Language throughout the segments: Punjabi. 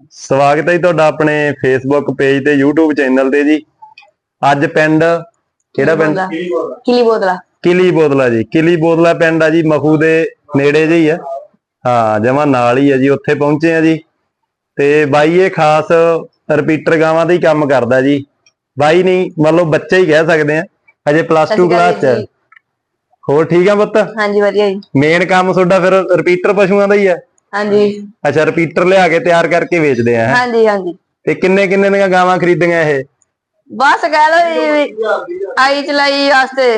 ਸਵਾਗਤ ਹੈ ਜੀ ਤੁਹਾਡਾ ਆਪਣੇ ਫੇਸਬੁੱਕ ਪੇਜ ਤੇ YouTube ਚੈਨਲ ਤੇ ਜੀ। ਅੱਜ ਪਿੰਡ ਕਿਹੜਾ ਪਿੰਡ? ਕਿਲੀ ਬੋਤਲਾ ਕਿਲੀ ਬੋਦਲਾ। ਜੀ। ਕਿਲੀ ਬੋਦਲਾ ਪਿੰਡ ਆ ਜੀ ਮਖੂ ਦੇ ਨੇੜੇ ਜਿਹੀ ਆ। ਹਾਂ ਜਮਾ ਨਾਲ ਹੀ ਆ ਜੀ ਉੱਥੇ ਪਹੁੰਚੇ ਆ ਜੀ। ਤੇ ਬਾਈ ਇਹ ਖਾਸ ਰਿਪੀਟਰ ਗਾਵਾਂ ਦਾ ਹੀ ਕੰਮ ਕਰਦਾ ਜੀ। ਬਾਈ ਨਹੀਂ ਮਤਲਬ ਬੱਚਾ ਹੀ ਕਹਿ ਸਕਦੇ ਆ। ਅਜੇ ਪਲੱਸ 2 ਕਲਾਸ ਚ। ਹੋਰ ਠੀਕ ਆ ਪੁੱਤ? ਹਾਂਜੀ ਵਧੀਆ ਜੀ। ਮੇਨ ਕੰਮ ਤੁਹਾਡਾ ਫਿਰ ਰਿਪੀਟਰ ਪਸ਼ੂਆਂ ਦਾ ਹੀ ਆ। ਹਾਂਜੀ। ਅੱਛਾ ਰਿਪੀਟਰ ਲਿਆ ਕੇ ਤਿਆਰ ਕਰਕੇ ਵੇਚਦੇ ਆ ਹੈਂ? ਹਾਂਜੀ ਹਾਂਜੀ। ਤੇ ਕਿੰਨੇ ਕਿੰਨੇ ਦੀਆਂ ਗਾਵਾਂ ਖਰੀਦੀਆਂ ਇਹ? ਬਸ ਕਹਿ ਲੋ ਆਈ ਚਲਾਈ ਵਾਸਤੇ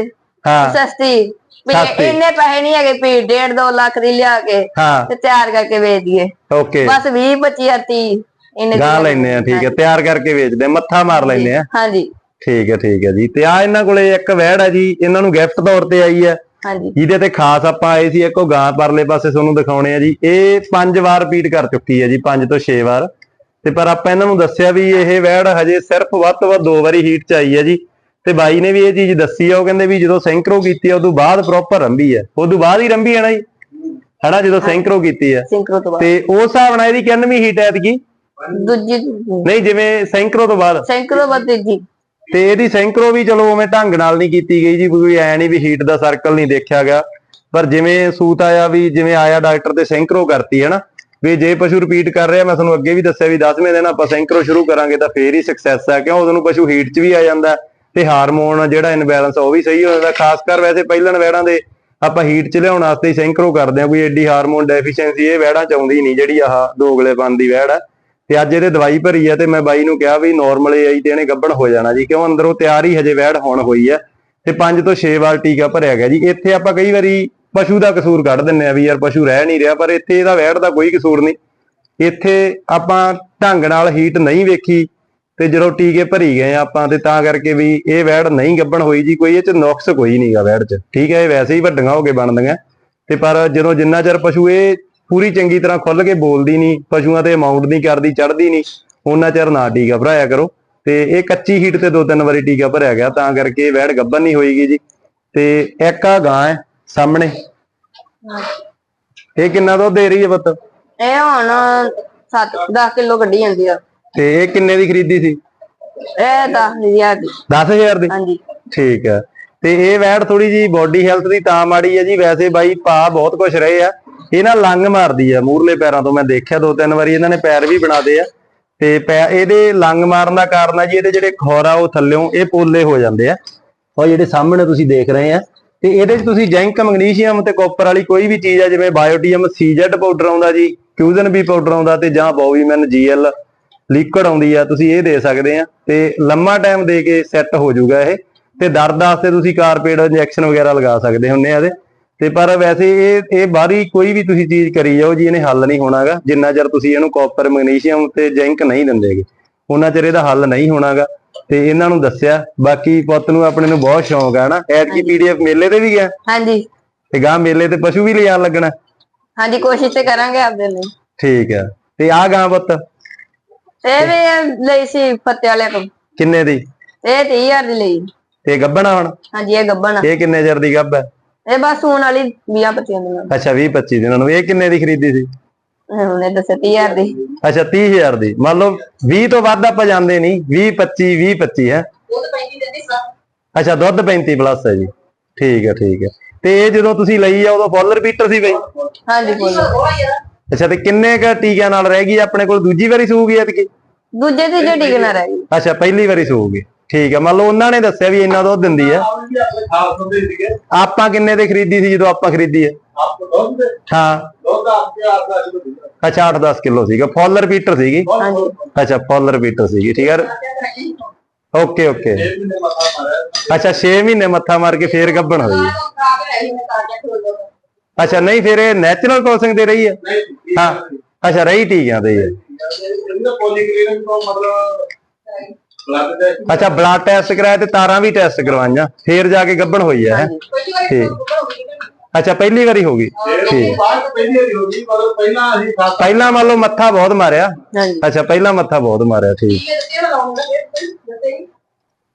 ਹਾਂ। ਸਸਤੀ। ਵੀ ਸਸਤੀ। ਇੰਨੇ ਪੈਸੇ ਨਹੀਂ ਹੈਗੇ ਵੀ 1.5 2 ਲੱਖ ਦੀ ਲਿਆ ਕੇ ਹਾਂ। ਤੇ ਤਿਆਰ ਕਰਕੇ ਵੇਚ ਦਈਏ। ਓਕੇ। ਬਸ 20 25 30 ਇੰਨੇ ਗਾਂ ਲੈਨੇ ਆ ਠੀਕ ਹੈ। ਤਿਆਰ ਕਰਕੇ ਵੇਚਦੇ ਆ, ਮੱਥਾ ਮਾਰ ਲੈਨੇ ਆ। ਹਾਂਜੀ। ਠੀਕ ਹੈ ਠੀਕ ਹੈ ਜੀ। ਤੇ ਆ ਇਹਨਾਂ ਕੋਲੇ ਇੱਕ ਵਹਿੜ ਆ ਜੀ ਇਹਨਾਂ ਨੂੰ ਗਿਫਟ ਤੌਰ ਤੇ ਆਈ ਹੈ। ਹਾਂਜੀ। ਜਿਹਦੇ ਤੇ ਖਾਸ ਆਪਾਂ ਆਏ ਸੀ ਇੱਕੋ ਗਾਂ ਪਰਲੇ ਪਾਸੇ ਤੁਹਾਨੂੰ ਦਿਖਾਉਣੇ ਆ ਜੀ। ਇਹ ਪੰਜ ਵਾਰ ਰਿਪੀਟ ਕਰ ਚੁੱਕੀ ਹੈ ਜੀ ਪੰਜ ਤੋਂ 6 ਵਾਰ। ਤੇ ਪਰ ਆਪਾਂ ਇਹਨਾਂ ਨੂੰ ਦੱਸਿਆ ਵੀ ਇਹ ਵਹਿੜ ਹਜੇ ਸਿਰਫ ਵੱਧ ਤੋਂ ਵੱਧ ਦੋ ਵਾਰੀ ਹੀਟ ਚ ਆਈ ਹੈ ਜੀ। ਤੇ ਬਾਈ ਨੇ ਵੀ ਇਹ ਚੀਜ਼ ਦੱਸੀ ਆ ਉਹ ਕਹਿੰਦੇ ਵੀ ਜਦੋਂ ਸੈਂਕਰੋ ਕੀਤੀ ਆ ਉਦੋਂ ਬਾਅਦ ਪ੍ਰੋਪਰ ਰੰਭੀ ਹੈ। ਉਦੋਂ ਬਾਅਦ ਹੀ ਰੰਭੀ ਹੈ ਨਾ ਜੀ। ਹਨਾ ਜਦੋਂ ਸੈਂਕਰੋ ਕੀਤੀ ਹੈ। ਸਿੰਕਰੋ ਤੋਂ ਬਾਅਦ। ਤੇ ਉਸ ਹਿਸਾਬ ਨਾਲ ਇਹਦੀ ਕਿੰਨਵੀਂ ਹੀਟ ਐਤਕੀ? ਦੂਜੀ ਨਹੀਂ ਜਿਵੇਂ ਸੈਂਕਰੋ ਤੋਂ ਬਾਅਦ। ਸਿੰਕਰੋ ਬਾਅਦ ਤੀਜੀ। ਤੇ ਇਹਦੀ ਸੈਂਕਰੋ ਵੀ ਚਲੋ ਉਵੇਂ ਢੰਗ ਨਾਲ ਨਹੀਂ ਕੀਤੀ ਗਈ ਜੀ, ਕੋਈ ਐ ਨਹੀਂ ਵੀ ਹੀਟ ਦਾ ਸਰਕਲ ਨਹੀਂ ਦੇਖਿਆ ਗਿਆ। ਪਰ ਜਿਵੇਂ ਸੂਤ ਆਇਆ ਵੀ ਜਿਵੇਂ ਆਇਆ ਡਾਕਟਰ ਤੇ ਸੈਂਕਰੋ ਕਰਤੀ ਹੈ ਨਾ, ਵੀ ਜੇ ਪਸ਼ੂ ਰਿਪੀਟ ਕਰ ਰਿਹਾ, ਮੈਂ ਤੁਹਾਨੂੰ ਅੱਗੇ ਵੀ ਦੱਸਿਆ ਵੀ 10ਵੇਂ ਦਿਨ ਆਪਾਂ ਸੈਂਕਰੋ ਸ਼ੁਰੂ ਕਰਾਂਗੇ ਤਾਂ ਫੇਰ ਹੀ ਸਕਸੈਸ ਆ, ਕਿਉਂ ਉਦੋਂ ਪਸ਼ੂ ਹੀਟ 'ਚ ਵੀ ਆ ਜਾਂਦਾ ਤੇ ਹਾਰਮੋਨ ਜਿਹੜਾ ਇਨਬੈਲੈਂਸ ਉਹ ਵੀ ਸਹੀ ਹੋ ਜਾਂਦਾ ਖਾਸ ਕਰ ਵੈਸੇ ਪਹਿਲਾਂ ਵੈੜਾਂ ਦੇ ਆਪਾਂ ਹੀਟ 'ਚ ਲਿਆਉਣ ਵਾਸਤੇ ਹੀ ਸੈਂਕਰੋ ਕਰਦੇ ਆ ਕੋਈ ਐਡੀ ਹਾਰਮੋਨ ਡੈਫੀਸ਼ੀਐਂਸੀ ਇਹ ਵੈੜਾਂ 'ਚ ਆਉਂਦੀ ਨਹੀਂ ਜਿਹੜੀ ਆਹ ਦੋਗਲੇਪਨ ਦੀ ਵੈੜ ਆ ਤੇ ਅੱਜ ਇਹਦੇ ਦਵਾਈ ਭਰੀ ਆ ਤੇ ਮੈਂ ਬਾਈ ਨੂੰ ਕਿਹਾ ਵੀ ਨਾਰਮਲ ਆਈ ਤੇ ਇਹਨੇ ਗੱਭਣ ਹੋ ਜਾਣਾ ਜੀ, ਕਿਉਂ ਅੰਦਰੋਂ ਤਿਆਰ ਹੀ ਹਜੇ ਵੈੜ ਹੋਣ ਹੋਈ ਆ ਤੇ 5 ਤੋਂ 6 ਵਾਰ ਟੀਕਾ ਭਰਿਆ ਗਿਆ ਜੀ। ਇੱਥੇ ਆਪਾਂ ਕਈ ਵਾਰੀ ਪਸ਼ੂ ਦਾ ਕਸੂਰ ਕੱਢ ਦਿੰਨੇ ਆ ਵੀ ਯਾਰ ਪਸ਼ੂ ਰਹਿ ਨਹੀਂ ਰਿਹਾ, ਪਰ ਇੱਥੇ ਇਹਦਾ ਵੈੜ ਦਾ ਕੋਈ ਕਸੂਰ ਨਹੀਂ। ਇੱਥੇ ਆਪਾਂ ਢੰਗ ਨਾਲ ਹੀਟ ਨਹੀਂ ਵੇਖੀ ਤੇ ਜਦੋਂ ਟੀਕੇ ਭਰੀ ਗਏ ਆਪਾਂ ਤੇ ਤਾਂ ਕਰਕੇ ਵੀ ਇਹ ਵੈੜ ਨਹੀਂ ਗੱਬਣ ਹੋਈ ਜੀ, ਕੋਈ ਇਹ ਚ ਨੁਕਸ ਕੋਈ ਨਹੀਂਗਾ ਵੈੜ ਚ। ਠੀਕ ਹੈ, ਇਹ ਵੈਸੇ ਹੀ ਵੱਡੀਆਂ ਹੋ ਕੇ ਬਣਦੀਆਂ। ਤੇ ਪਰ ਜਦੋਂ ਜਿੰਨਾ ਚਿਰ ਪਸ਼ੂ ਇਹ ਪੂਰੀ ਚੰਗੀ ਤਰ੍ਹਾਂ ਖੁੱਲ ਕੇ ਬੋਲਦੀ ਨਹੀਂ ਪਸ਼ੂਆਂ ਤੇ ਅਮਾਉਂਟ ਨਹੀਂ ਕਰਦੀ ਚੜਦੀ ਨਹੀਂ ਉਹਨਾਂ ਚਿਰ ਨਾ ਟੀਕਾ ਭਰਾਇਆ ਕਰੋ। ਤੇ ਇਹ ਕੱਚੀ ਹੀਟ ਤੇ ਦੋ ਤਿੰਨ ਵਾਰੀ ਟੀਕਾ ਭਰਿਆ ਗਿਆ ਤਾਂ ਕਰਕੇ ਇਹ ਵੈੜ ਗੱਭਣ ਨਹੀਂ ਹੋਈਗੀ ਜੀ। ਤੇ ਇੱਕ ਆ ਗਾਂ ਹੈ ਸਾਹਮਣੇ। ਇਹ ਕਿੰਨਾ ਦੁੱਧ ਦੇ ਰਹੀ ਹੈ ਪੁੱਤ? ਇਹ ਹੁਣ 7 10 ਕਿਲੋ ਕੱਢੀ ਜਾਂਦੀ ਆ। ਤੇ ਇਹ ਕਿੰਨੇ ਦੀ ਖਰੀਦੀ ਸੀ? ਇਹ 10000 ਦੀ 10000 ਦੀ? ਹਾਂਜੀ। ਠੀਕ ਹੈ ਤੇ ਇਹ ਵੈੜ ਥੋੜੀ ਜੀ ਬਾਡੀ ਹੈਲਥ ਦੀ ਤਾਂ ਮਾੜੀ ਹੈ ਜੀ ਵੈਸੇ ਬਾਈ ਪਾ ਬਹੁਤ ਕੁਛ ਰਹੇ ਆ। ਇਹ ਨਾ ਲੰਗ ਮਾਰਦੀ ਆ ਮੂਰਲੇ ਪੈਰਾਂ ਤੋਂ ਮੈਂ ਦੇਖਿਆ ਦੋ ਤਿੰਨ ਵਾਰੀ, ਇਹਨਾਂ ਨੇ ਪੈਰ ਵੀ ਬਣਾਦੇ ਆ। ਤੇ ਪੈ ਇਹਦੇ ਲੰਗ ਮਾਰਨ ਦਾ ਕਾਰਨ ਆ ਜੀ, ਇਹਦੇ ਜਿਹੜੇ ਖੋਰਾ ਉਹ ਥੱਲਿਓਂ ਇਹ ਪੋਲੇ ਹੋ ਜਾਂਦੇ ਆ। ਉਹ ਜਿਹੜੇ ਸਾਹਮਣੇ ਤੁਸੀਂ ਦੇਖ ਰਹੇ ਆ, ਤੇ ਇਹਦੇ 'ਚ ਤੁਸੀਂ ਜ਼ਿੰਕ ਮੈਗਨੀਸ਼ੀਅਮ ਤੇ ਕਾਪਰ ਵਾਲੀ ਕੋਈ ਵੀ ਚੀਜ਼ ਆ, ਜਿਵੇਂ ਬਾਇਓਟੀਅਮ ਸੀਜ਼ੈਡ ਪਾਊਡਰ ਆਉਂਦਾ ਜੀ, ਕਿਊਜ਼ਨ ਬੀ ਪਾਊਡਰ ਆਉਂਦਾ ਤੇ ਜਾਂ ਬੋਵੀਮੈਨ ਜੀਐਲ ਲਿਕਵਿਡ ਆਉਂਦੀ ਆ, ਤੁਸੀਂ ਇਹ ਦੇ ਸਕਦੇ ਆ। ਤੇ ਲੰਮਾ ਟਾਈਮ ਦੇ ਕੇ ਸੈੱਟ ਹੋ ਜਾਊਗਾ ਇਹ, ਤੇ ਦਰਦ ਵਾਸਤੇ ਤੁਸੀਂ ਕਾਰਪੇਟ ਇੰਜੈਕਸ਼ਨ ਵਗੈਰਾ ਲਗਾ ਸਕਦੇ ਹੁੰਨੇ ਆ ਇਹਦੇ। ਤੇ ਪਰ ਵੈਸੇ ਇਹ ਇਹ ਬਾਹਰੀ ਕੋਈ ਵੀ ਤੁਸੀਂ ਚੀਜ਼ ਕਰੀ ਜਾਓ ਜੀ ਇਹਨੇ ਹੱਲ ਨਹੀਂ ਹੋਣਾਗਾ। ਜਿੰਨਾ ਚਿਰ ਤੁਸੀਂ ਇਹਨੂੰ ਕਾਪਰ ਮੈਗਨੀਸ਼ੀਅਮ ਤੇ ਜ਼ਿੰਕ ਨਹੀਂ ਦਿੰਦੇਗੇ ਉਹਨਾਂ ਚਿਰ ਇਹਦਾ ਹੱਲ ਨਹੀਂ ਹੋਣਾਗਾ। ਤੇ ਇਹਨਾਂ ਨੂੰ ਦੱਸਿਆ ਬਾਕੀ ਪੁੱਤ ਨੂੰ ਆਪਣੇ ਨੂੰ ਬਹੁਤ ਸ਼ੌਂਕ ਆ ਨਾ। ਐਤਕੀ ਪੀਡੀਐਫ ਮੇਲੇ ਤੇ ਵੀ ਗਿਆ? ਹਾਂਜੀ। ਤੇ ਗਾਂ ਮੇਲੇ ਤੇ ਪਸ਼ੂ ਵੀ ਲਿਜਾਣ ਲੱਗਣਾ? ਹਾਂਜੀ ਕੋਸ਼ਿਸ਼ ਤੇ ਕਰਾਂਗੇ ਆਪਦੇ ਲਈ। ਠੀਕ ਆ। ਤੇ ਆ ਗਾਂ ਪੁੱਤ? ਇਹ ਵੀ ਲਈ ਸੀ ਫੱਤੇ ਵਾਲੇ ਤੋਂ। ਕਿੰਨੇ ਦੀ? ਇਹ 30000 ਦੀ ਲਈ। ਤੇ ਗੱਬਣਾ ਹੁਣ? ਹਾਂਜੀ ਇਹ ਗੱਬਣ। ਇਹ ਕਿੰਨੇ ਚਿਰ ਦੀ ਗੱਬ ਹੈ ਇਹ ਬਸ ਹੁਣ ਵਾਲੀ 20 25 ਦਿਨਾਂ ਅੱਛਾ 20 25 ਦਿਨਾਂ ਨੂੰ। ਇਹ ਕਿੰਨੇ ਦੀ ਖਰੀਦੀ ਸੀ? ਦੀ ਹੁਣ ਇਹ ਦੱਸਿਆ 30000 ਦੀ। ਅੱਛਾ 30000 ਦੀ। ਮੰਨ ਲਓ 20 ਤੋਂ ਵੱਧ ਆਪਾਂ ਜਾਂਦੇ ਨਹੀਂ। 20 25 20 25 ਹੈ। ਅੱਛਾ ਦੁੱਧ 35 ਪਲੱਸ ਹੈ ਜੀ। ਠੀਕ ਹੈ ਠੀਕ ਹੈ। ਤੇ ਇਹ ਜਦੋਂ ਤੁਸੀਂ ਲਈ ਆ ਉਦੋਂ ਫੁੱਲ ਰਿਪੀਟਰ ਸੀ ਬਈ? ਹਾਂਜੀ ਬੋਲੋ ਅੱਛਾ ਤੇ ਕਿੰਨੇ ਕ ਟੀਕਿਆਂ ਨਾਲ ਰਹਿ ਗਈ? ਆਪਣੇ ਕੋਲ ਦੂਜੀ ਵਾਰੀ ਸੂਗੀ ਐਤਕੀ? ਦੂਜੇ ਤੀਜੇ ਟਿਕ ਨਾ ਰਹਿ ਗਈ। ਅੱਛਾ ਪਹਿਲੀ ਵਾਰੀ ਸੂਗੀ ਠੀਕ ਹੈ ਮੰਨ ਲਓ ਉਹਨਾਂ ਨੇ ਦੱਸਿਆ ਵੀ ਇੰਨਾ ਦੁੱਧ ਦਿੰਦੀ ਹੈ। ਆਪਾਂ ਕਿੰਨੇ ਦੇ ਖਰੀਦੀ ਸੀ ਜਦੋਂ ਆਪਾਂ ਖਰੀਦੀ ਹੈ। ਹਾਂ। ਅੱਛਾ 8-10 ਕਿਲੋ ਸੀਗਾ। ਫੁੱਲ ਰਿਪੀਟਰ ਸੀਗੀ। ਅੱਛਾ ਫੁੱਲ ਰਿਪੀਟਰ ਸੀਗੀ ਠੀਕ ਹੈ ਓਕੇ ਓਕੇ। ਅੱਛਾ 6 ਮਹੀਨੇ ਮੱਥਾ ਮਾਰ ਕੇ ਫੇਰ ਗੱਭਣ ਹੋਈ। ਅੱਛਾ ਨਹੀਂ ਫਿਰ ਇਹ ਨੈਚੁਰਲ ਕ੍ਰੋਸਿੰਗ ਤੇ ਰਹੀ ਹੈ ਹਾਂ। ਅੱਛਾ ਰਹੀ ਟੀਕਿਆਂ ਤੇ ਹੀ ਹੈ ਅੱਛਾ ਬਲੱਡ ਟੈਸਟ ਕਰਾਇਆ ਤੇ ਤਾਰਾਂ ਵੀ ਟੈਸਟ ਕਰਵਾਈਆਂ। ਫੇਰ ਜਾ ਕੇ ਗੱਭਣ ਹੋਈ ਹੈ ਹੈਂ? ਅੱਛਾ ਪਹਿਲੀ ਵਾਰੀ ਹੋ ਗਈ। ਠੀਕ। ਪਹਿਲਾਂ ਮੰਨ ਲਓ ਮੱਥਾ ਬਹੁਤ ਮਾਰਿਆ। ਅੱਛਾ ਪਹਿਲਾਂ ਮੱਥਾ ਬਹੁਤ ਮਾਰਿਆ ਠੀਕ।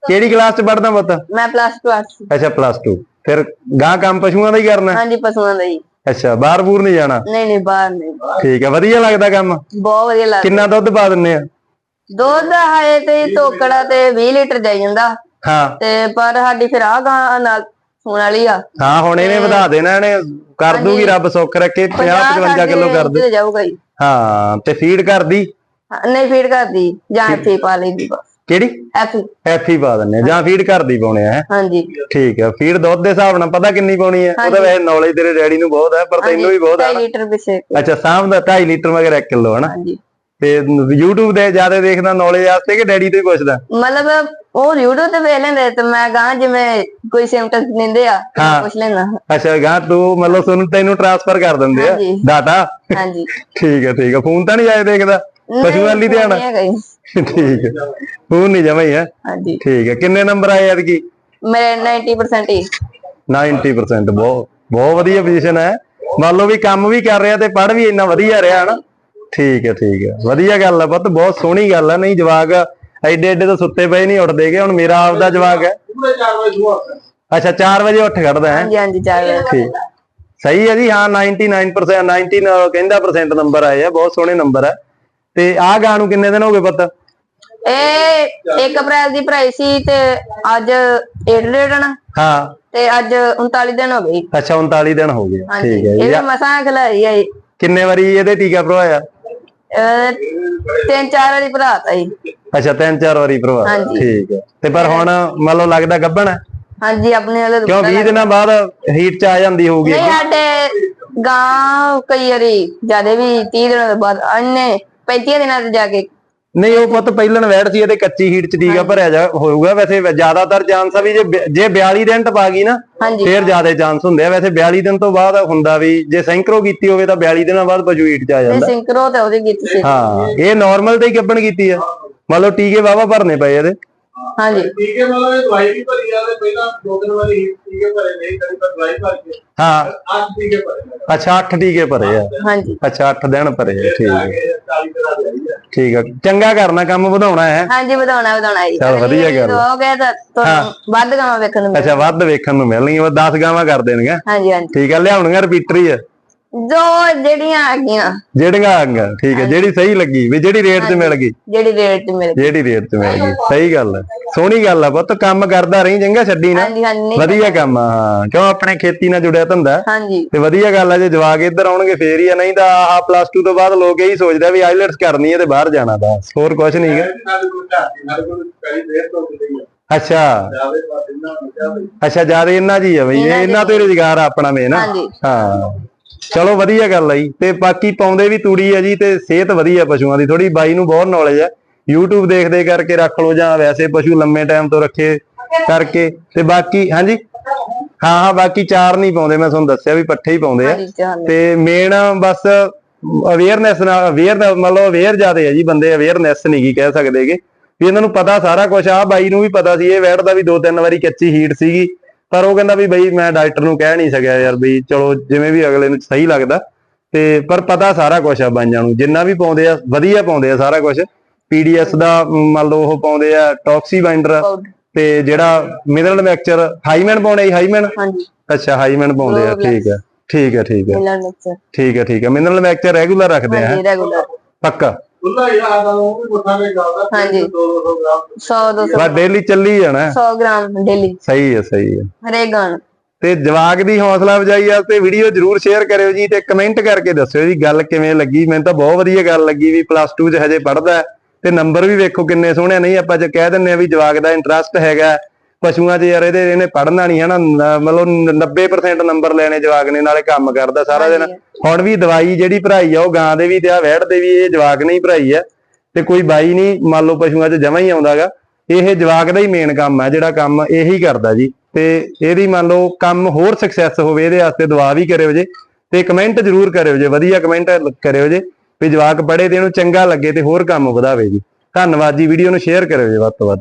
ਕਿਹੜੀ ਕਲਾਸ ਚ ਪੜਦਾ ਪੁੱਤ? ਮੈਂ ਪਲੱਸ 2 ਆਰਟਸ ਅੱਛਾ ਪਲੱਸ 2 ਫਿਰ ਗਾਂ ਕੰਮ ਪਸ਼ੂਆਂ ਦਾ ਹੀ ਕਰਨਾ। ਹੈ? ਹਾਂਜੀ ਪਸ਼ੂਆਂ ਦਾ ਜੀ ਅੱਛਾ ਬਾਹਰ ਬੂਰ ਨਹੀਂ ਜਾਣਾ? ਨਹੀਂ ਨਹੀਂ ਬਾਹਰ ਨਹੀਂ। ਠੀਕ ਹੈ ਵਧੀਆ ਲੱਗਦਾ ਕੰਮ? ਬਹੁਤ ਵਧੀਆ ਲੱਗਦਾ। ਕਿੰਨਾ ਦੁੱਧ ਪਾ ਦਿੰਨੇ ਆ? ਦੁੱਧ ਹੈ ਤੇ ਤੋਕੜਾ ਤੇ 20 ਲੀਟਰ ਜਾਈ ਜਾਂਦਾ। ਹਾਂ। ਤੇ ਪਰ ਸਾਡੀ ਫਿਰ ਆ ਗਾਂ ਨਾਲ ਵਾਲੀ ਆ। ਹਾਂ ਹੁਣ ਇਹਨੇ ਵਧਾ ਦੇਣਾ ਇਹਨੇ ਕਰ ਦੂਗੀ ਰੱਬ ਸੁੱਖ ਰੱਖੇ 50 55 ਕਿਲੋ ਕਰ ਦੂ। ਜਾਊਗਾ ਹੀ ਹਾਂ ਤੇ ਫੀਡ ਕਰਦੀ ਨਹੀਂ ਫੀਡ ਕਰਦੀ ਜਾਂ ਫੀ ਪਾ ਲਈਦੀ ਬਸ। ਕਿਹੜੀ? ਐਫੀ। ਐਫ ਪਾ ਦਿੰਨੇ ਆ, ਜਾਂ ਫੀਡ ਕਰਦੀ ਪਾਉਣੇ ਆ? ਹਾਂਜੀ। ਠੀਕ ਹੈ ਫੀਡ ਦੁੱਧ ਦੇ ਹਿਸਾਬ ਨਾਲ ਪਤਾ ਕਿੰਨੀ ਪਾਉਣੀ ਹੈ ਉਹਦਾ ਵੈਸੇ ਨੌਲੇਜ ਤੇਰੇ ਡੈਡੀ ਨੂੰ ਬਹੁਤ ਹੈ ਪਰ ਤੈਨੂੰ ਵੀ ਬਹੁਤ ਹੈ 2 ਲੀਟਰ ਪਿਛੇ। ਅੱਛਾ ਸਾਂਭ ਦਾ 2.5 ਲੀਟਰ ਮਗਰ 1 ਕਿਲੋ ਹਨਾ? ਹਾਂਜੀ। ਤੇ YouTube ਦੇ ਜ਼ਿਆਦਾ ਦੇਖਦਾ ਨੌਲੇਜ ਵਾਸਤੇ ਕਿ ਡੈਡੀ ਤੋਂ ਹੀ ਪੁੱਛਦਾ? ਮਤਲਬ ਉਹ YouTube ਤੇ ਵੇਖ ਲੈਂਦੇ ਤੇ ਮੈਂ ਗਾਂ ਜਿਵੇਂ ਕੋਈ ਸਿੰਪਟਮਸ ਦਿੰਦੇ ਆ ਤੇ। ਪੁੱਛ ਲੈਣਾ ਅੱਛਾ ਗਾਂ ਤੂੰ ਮਤਲਬ ਸੁਣ ਤੈਨੂੰ ਟ੍ਰਾਂਸਫਰ ਕਰ ਦਿੰਦੇ ਆ। ਡਾਟਾ ਹਾਂਜੀ। ਠੀਕ ਹੈ ਠੀਕ ਹੈ। ਫੋਨ ਤਾਂ ਨਹੀਂ ਆਏ ਦੇਖਦਾ? ਪਸ਼ੂ ਵਾਲੀ ਨਹੀਂ, ਧਿਆਨ। ਠੀਕ ਹੈ। ਫੋਨ ਨਹੀਂ ਜਮਾ ਹੀ ਹੈ। ਹਾਂਜੀ। ਠੀਕ ਹੈ। ਕਿੰਨੇ ਨੰਬਰ ਆਏ ਐਤਕੀ? ਮੇਰੇ 90% ਹੀ। 90% ਬਹੁਤ ਬਹੁਤ ਵਧੀਆ ਪੋਜੀਸ਼ਨ ਹੈ। ਮੰਨ ਲਓ ਵੀ ਕੰਮ ਵੀ ਕਰ ਰਿਹਾ ਤੇ ਪੜ੍ਹ ਵੀ ਇੰਨਾ ਵਧੀਆ ਰਿਹਾ ਹਨਾ? ਠੀਕ ਹੈ ਠੀਕ ਹੈ। ਵਧੀਆ ਗੱਲ ਹੈ ਪੁੱਤ ਬਹੁਤ ਸੋਹਣੀ ਗੱਲ ਹੈ। ਨਹੀਂ ਜਵਾਕ ਐਡੇ ਐਡੇ ਤਾਂ ਸੁੱਤੇ ਪਏ ਨਹੀਂ ਉੱਠਦੇਗੇ ਹੁਣ ਮੇਰਾ ਆਪਦਾ ਜਵਾਕ ਹੈ। ਅੱਛਾ 4 ਵਜੇ ਉੱਠ ਖੜਦਾ ਹੈ। ਹਾਂਜੀ ਹਾਂਜੀ ਚਾਰ ਵਜੇ। ਠੀਕ। ਸਹੀ ਹੈ ਜੀ ਹਾਂ 99% 19 ਕਹਿੰਦਾ ਪਰਸੈਂਟ ਨੰਬਰ ਆਏ ਆ। ਬਹੁਤ ਸੋਹਣੇ ਨੰਬਰ ਹੈ ਤੇ ਆਹ ਗਾਂ ਨੂੰ ਕਿੰਨੇ ਦਿਨ ਹੋ ਗਏ ਪੁੱਤ? ਇਹ 1 ਅਪ੍ਰੈਲ ਦੀ ਭਰਾਈ ਸੀ ਤੇ ਅੱਜ 8 ਡੇਟਨ ਹਾਂ। ਤੇ ਅੱਜ 39 ਦਿਨ ਹੋ ਗਏ। ਅੱਛਾ 39 ਦਿਨ ਹੋ ਗਏ। ਠੀਕ ਹੈ ਇਹ ਜੀ ਮਸਾਂ ਖਲਾਈ ਆ ਜੀ। ਕਿੰਨੇ ਵਾਰੀ ਇਹਦੇ ਟੀਕਾ ਭਰਵਾਇਆ ਤਿੰਨ ਚਾਰ ਵਾਰੀ ਭਰਾਤਾ ਜੀ। ਅੱਛਾ ਤਿੰਨ ਚਾਰ ਵਾਰੀ ਹਾਂਜੀ। ਠੀਕ ਹੈ। ਤੇ ਪਰ ਹੁਣ ਮੰਨ ਲਓ ਲੱਗਦਾ ਗੱਭਣ ਹੈ? ਹਾਂਜੀ ਆਪਣੇ ਵਾਲੇ ਕਿਉਂ 20 ਦਿਨਾਂ ਬਾਅਦ ਹੀਟ ਚ ਆ ਜਾਂਦੀ ਹੋਊਗੀ ਨਹੀਂ ਸਾਡੇ ਗਾਂ ਕਈ ਵਾਰੀ ਜਿਆਦੇ ਵੀ 30 ਦਿਨਾਂ ਤੋਂ ਬਾਅਦ ਅੰਨੇ 35 ਦਿਨਾਂ ਤੇ ਜਾ ਕੇ ਨਹੀਂ ਉਹ ਪੁੱਤ ਪਹਿਲਣ ਵੈੜ ਸੀ ਇਹਦੇ ਕੱਚੀ ਹੀਟ ਚ ਟੀਕਾ ਭਰਿਆ ਜਾ ਹੋਊਗਾ ਵੈਸੇ ਜ਼ਿਆਦਾਤਰ ਚਾਂਸ ਆ ਵੀ ਜੇ ਜੇ 42 ਦਿਨ ਟਪਾ ਗਈ ਨਾ ਫੇਰ ਜ਼ਿਆਦਾ ਚਾਂਸ ਹੁੰਦੇ ਆ। ਵੈਸੇ 42 ਦਿਨ ਤੋਂ ਬਾਅਦ ਹੁੰਦਾ ਵੀ ਜੇ ਸੈਂਕਰੋ ਕੀਤੀ ਹੋਵੇ ਤਾਂ 42 ਦਿਨਾਂ ਬਾਅਦ ਪਸ਼ੂ ਹੀਟ ਚ ਆ ਤੇ ਜਾਂਦਾ ਸਿੰਕਰੋ ਤੇ ਉਹਦੀ ਕੀਤੀ ਸੀ। ਹਾਂ ਇਹ ਨਾਰਮਲ ਤੇ ਹੀ ਗੱਬਣ ਕੀਤੀ ਆ। ਮੰਨ ਲਓ ਟੀਕੇ ਵਾਵਾ ਭਰਨੇ ਪਏ ਇਹਦੇ। ਹਾਂਜੀ। ਟੀਕੇ ਮਤਲਬ ਇਹ ਦਵਾਈ ਵੀ ਭਰੀ ਆ ਤੇ ਪਹਿਲਾਂ ਦੋ ਤਿੰਨ ਵਾਰੀ ਟੀਕੇ ਭਰੇ ਨਹੀਂ ਕਦੀ ਤਾਂ ਦਵਾਈ ਭਰ ਕੇ ਹਾਂ। ਅੱਠ ਟੀਕੇ ਭਰੇ। ਅੱਛਾ 8 ਟੀਕੇ ਭਰੇ ਆ। ਹਾਂਜੀ। ਅੱਛਾ 8 ਦਿਨ ਭਰੇ ਆ ਠੀਕ ਆ। ਹੈ ਕੇ 40 ਦਿਨਾਂ ਦੀ ਆਈ ਆ। ਠੀਕ ਆ। ਚੰਗਾ ਕਰਨਾ ਕੰਮ ਵਧਾਉਣਾ ਹੈ। ਹਾਂਜੀ ਵਧਾਉਣਾ ਵਧਾਉਣਾ ਜੀ। ਚੱਲ ਵਧੀਆ ਗੱਲ। ਹੋ ਗਿਆ ਤਾਂ ਤੁਹਾਨੂੰ ਵੱਧ ਗਾਵਾਂ ਵੇਖਣ ਨੂੰ ਅੱਛਾ ਵੱਧ ਵੇਖਣ ਨੂੰ ਮਿਲਣਗੀਆਂ ਉਹ 10 ਗਾਵਾਂ ਕਰ ਦੇਣਗੇ ਹਾਂਜੀ ਹਾਂਜੀ। ਠੀਕ ਆ ਲਿਆਉਣੀਆਂ ਰਿਪੀਟਰ ਹੀ ਆ। ਜੋ ਜਿਹੜੀਆਂ ਆ ਗਈਆਂ ਜਿਹੜੀਆਂ ਆਂਗਾ ਠੀਕ ਹੈ ਜਿਹੜੀ ਸਹੀ ਲੱਗੀ ਵੀ ਜਿਹੜੀ ਰੇਟ 'ਚ ਮਿਲ ਗਈ। ਜਿਹੜੀ ਰੇਟ ਤੇ ਮਿਲ ਗਈ। ਜਿਹੜੀ ਰੇਟ 'ਚ ਮਿਲ ਗਈ ਸਹੀ ਗੱਲ ਹੈ ਸੋਹਣੀ ਗੱਲ ਆ ਪੁੱਤ ਕੰਮ ਕਰਦਾ ਰਹੀ ਚੰਗਾ ਛੱਡੀ ਨਾ। ਹਾਂਜੀ ਹਾਂਜੀ ਨਹੀਂ- ਵਧੀਆ ਕੰਮ ਆ ਹਾਂ ਕਿਉਂ ਆਪਣੇ ਖੇਤੀ ਨਾਲ ਜੁੜਿਆ ਧੰਦਾ। ਹਾਂਜੀ। ਤੇ ਵਧੀਆ ਗੱਲ ਆ ਜੇ ਜਵਾਕ ਇੱਧਰ ਆਉਣਗੇ ਫੇਰ ਹੀ ਆ ਨਹੀਂ ਤਾਂ ਆਹ ਪਲੱਸ 2 ਤੋਂ ਬਾਅਦ ਲੋਕ ਇਹੀ ਸੋਚਦੇ ਆ ਵੀ ਆਈਲੈਟਸ ਕਰਨੀ ਹੈ ਤੇ ਬਾਹਰ ਜਾਣਾ ਬਸ ਹੋਰ ਕੁਝ ਨਹੀਂ ਹੈ ਤੋਂ ਅੱਛਾ। ਤਾਂ ਅੱਛਾ ਜ਼ਿਆਦਾ ਇਹਨਾਂ ਜੀ ਆ ਬਈ ਇਹ ਇਹਨਾਂ ਤੇ ਰੁਜ਼ਗਾਰ ਆ ਆਪਣਾ ਮੇਨ ਹਾਂਜੀ। ਹਾਂ। ਚਲੋ ਵਧੀਆ ਗੱਲ ਆ ਜੀ। ਤੇ ਬਾਕੀ ਪਾਉਂਦੇ ਵੀ ਤੂੜੀ ਆ ਜੀ ਤੇ ਸਿਹਤ ਵਧੀਆ ਪਸ਼ੂਆਂ ਦੀ। ਥੋੜੀ ਬਾਈ ਨੂੰ ਬਹੁਤ ਨੌਲੇਜ ਆ। YouTube ਦੇਖਦੇ ਕਰਕੇ ਰੱਖ ਲਓ ਜਾਂ ਵੈਸੇ ਪਸ਼ੂ ਲੰਮੇ ਟਾਈਮ ਤੋਂ ਰੱਖੇ ਕਰਕੇ। ਤੇ ਬਾਕੀ ਹਾਂਜੀ? ਹਾਂ ਹਾਂ ਬਾਕੀ ਚਾਰ ਨਹੀਂ ਪਾਉਂਦੇ। ਮੈਂ ਤੁਹਾਨੂੰ ਦੱਸਿਆ ਵੀ ਪੱਠੇ ਹੀ ਪਾਉਂਦੇ ਆ। ਤੇ ਮੇਨ ਬਸ ਅਵੇਅਰਨੈਸ ਨਾਲ ਅਵੇਅਰ ਮਤਲਬ ਅਵੇਅਰ ਜ਼ਿਆਦੇ ਆ ਜੀ। ਬੰਦੇ ਅਵੇਅਰਨੈਸ ਨਹੀਂ ਕੀ ਕਹਿ ਸਕਦੇਗੇ ਵੀ ਇਹਨਾਂ ਨੂੰ ਪਤਾ ਸਾਰਾ ਕੁਝ ਆ। ਬਾਈ ਨੂੰ ਵੀ ਪਤਾ ਸੀ ਇਹ ਵੈਟ ਦਾ ਵੀ ਦੋ ਤਿੰਨ ਵਾਰੀ ਕੱਚੀ ਹੀਟ ਸੀਗੀ। ਪਰ ਉਹ ਕਹਿੰਦਾ ਵੀ ਬਈ ਮੈਂ ਡਾਕਟਰ ਨੂੰ ਕਹਿ ਨਹੀਂ ਸਕਿਆ ਯਾਰ ਬਈ ਚਲੋ ਜਿਵੇਂ ਵੀ ਅਗਲੇ ਨੂੰ ਸਹੀ ਲੱਗਦਾ। ਤੇ ਪਰ ਪਤਾ ਸਾਰਾ ਕੁਝ ਆ ਬਾਈਆਂ ਨੂੰ ਜਿੰਨਾ ਵੀ ਪਾਉਂਦੇ ਆ ਵਧੀਆ ਪਾਉਂਦੇ ਆ ਸਾਰਾ ਕੁਝ ਪੀਡੀਐਸ ਦਾ ਮੰਨ ਲਓ ਉਹ ਪਾਉਂਦੇ ਆ ਟੌਕਸੀ ਬਾਈਂਡਰ। ਤੇ ਜਿਹੜਾ ਮਿਨਰਲ ਮੈਕਚਰ ਹਾਈਮੈਨ ਪਾਉਣੇ ਜੀ ਹਾਈਮੈਨ? ਹਾਂਜੀ। ਅੱਛਾ ਹਾਈਮੈਨ ਪਾਉਂਦੇ ਆ ਠੀਕ ਹੈ ਠੀਕ ਹੈ ਠੀਕ ਹੈ ਮਿਲਣ ਵਿੱਚ ਠੀਕ ਹੈ ਠੀਕ ਹੈ ਮਿਨਰਲ ਮੈਕਚਰ ਰੈਗੂਲਰ ਰੱਖਦੇ ਆ ਹਾਂਜੀ ਰੈਗੂਲਰ ਪੱਕਾ? ਖੁੱਲਾ ਹੀ ਆਦਾ ਉਹ ਵੀ ਮੁੱਠਾ ਨੇ galਦਾ ਹਾਂਜੀ। 200 ਗ੍ਰਾਮ 100 200 ਬਸ ਡੇਲੀ ਚੱਲੀ ਜਾਣਾ ਹੈ। 100 ਗ੍ਰਾਮ ਡੇਲੀ ਸਹੀ ਹੈ ਸਹੀ ਹੈ ਹਰੇਕ ਗਾਣ ਤੇ ਜਵਾਕ ਦੀ ਹੌਸਲਾ ਅਫਜ਼ਾਈ ਵਾਸਤੇ ਵੀਡੀਓ ਜਰੂਰ ਸ਼ੇਅਰ ਕਰਿਓ ਜੀ ਤੇ ਕਮੈਂਟ ਕਰਕੇ ਦੱਸਿਓ ਜੀ ਗੱਲ ਕਿਵੇਂ ਲੱਗੀ ਮੈਨੂੰ ਤਾਂ ਬਹੁਤ ਵਧੀਆ ਗੱਲ ਲੱਗੀ ਵੀ ਪਲੱਸ 2 ਚ ਹਜੇ ਪੜਦਾ ਤੇ ਨੰਬਰ ਵੀ ਵੇਖੋ ਕਿੰਨੇ ਸੋਹਣੇ। ਨਹੀਂ ਆਪਾਂ ਜੇ ਕਹਿ ਦਿੰਨੇ ਆ ਵੀ ਜਵਾਕ ਦਾ ਇੰਟਰਸਟ ਹੈਗਾ ਪਸ਼ੂਆਂ 'ਚ ਯਾਰ ਇਹਦੇ ਇਹਨੇ ਪੜਨਾ ਨਹੀਂ ਹਨਾ ਨ- ਮਤਲਬ 90% ਨੰਬਰ ਲੈਣੇ ਜਵਾਕ ਨੇ ਨਾਲੇ ਕੰਮ ਕਰਦਾ ਸਾਰਾ ਦਿਨ। ਹੁਣ ਵੀ ਦਵਾਈ ਜਿਹੜੀ ਭਰਾਈ ਆ ਉਹ ਗਾਂ ਦੇ ਵੀ ਤੇ ਆ ਵੈੜ ਦੇ ਵੀ ਇਹ ਜਵਾਕ ਨਹੀਂ ਭਰਾਈ ਆ। ਤੇ ਕੋਈ ਬਾਈ ਨਹੀਂ ਮੰਨ ਲਓ ਪਸ਼ੂਆਂ 'ਚ ਜਮਾ ਹੀ ਆਉਂਦਾਗਾ ਇਹ ਜਵਾਕ ਦਾ ਹੀ ਮੇਨ ਕੰਮ ਹੈ ਜਿਹੜਾ ਕੰਮ ਇਹੀ ਕਰਦਾ ਜੀ। ਤੇ ਇਹਦੀ ਮੰਨ ਲਓ ਕੰਮ ਹੋਰ ਸਕਸੈਸ ਹੋਵੇ ਇਹਦੇ ਵਾਸਤੇ ਦੁਆ ਵੀ ਕਰਿਓ ਜੇ। ਤੇ ਕਮੈਂਟ ਜ਼ਰੂਰ ਕਰਿਓ ਜੇ ਵਧੀਆ ਕਮੈਂਟ ਕਰਿਓ ਜੇ। ਵੀ ਜਵਾਕ ਪੜੇ ਤੇ ਇਹਨੂੰ ਚੰਗਾ ਲੱਗੇ ਤੇ ਹੋਰ ਕੰਮ ਵਧਾਵੇ ਜੀ। ਧੰਨਵਾਦ ਜੀ ਵੀਡੀਓ ਨੂੰ ਸ਼ੇਅਰ ਕਰਿਓ ਜੇ ਵੱਧ ਤੋਂ ਵੱਧ।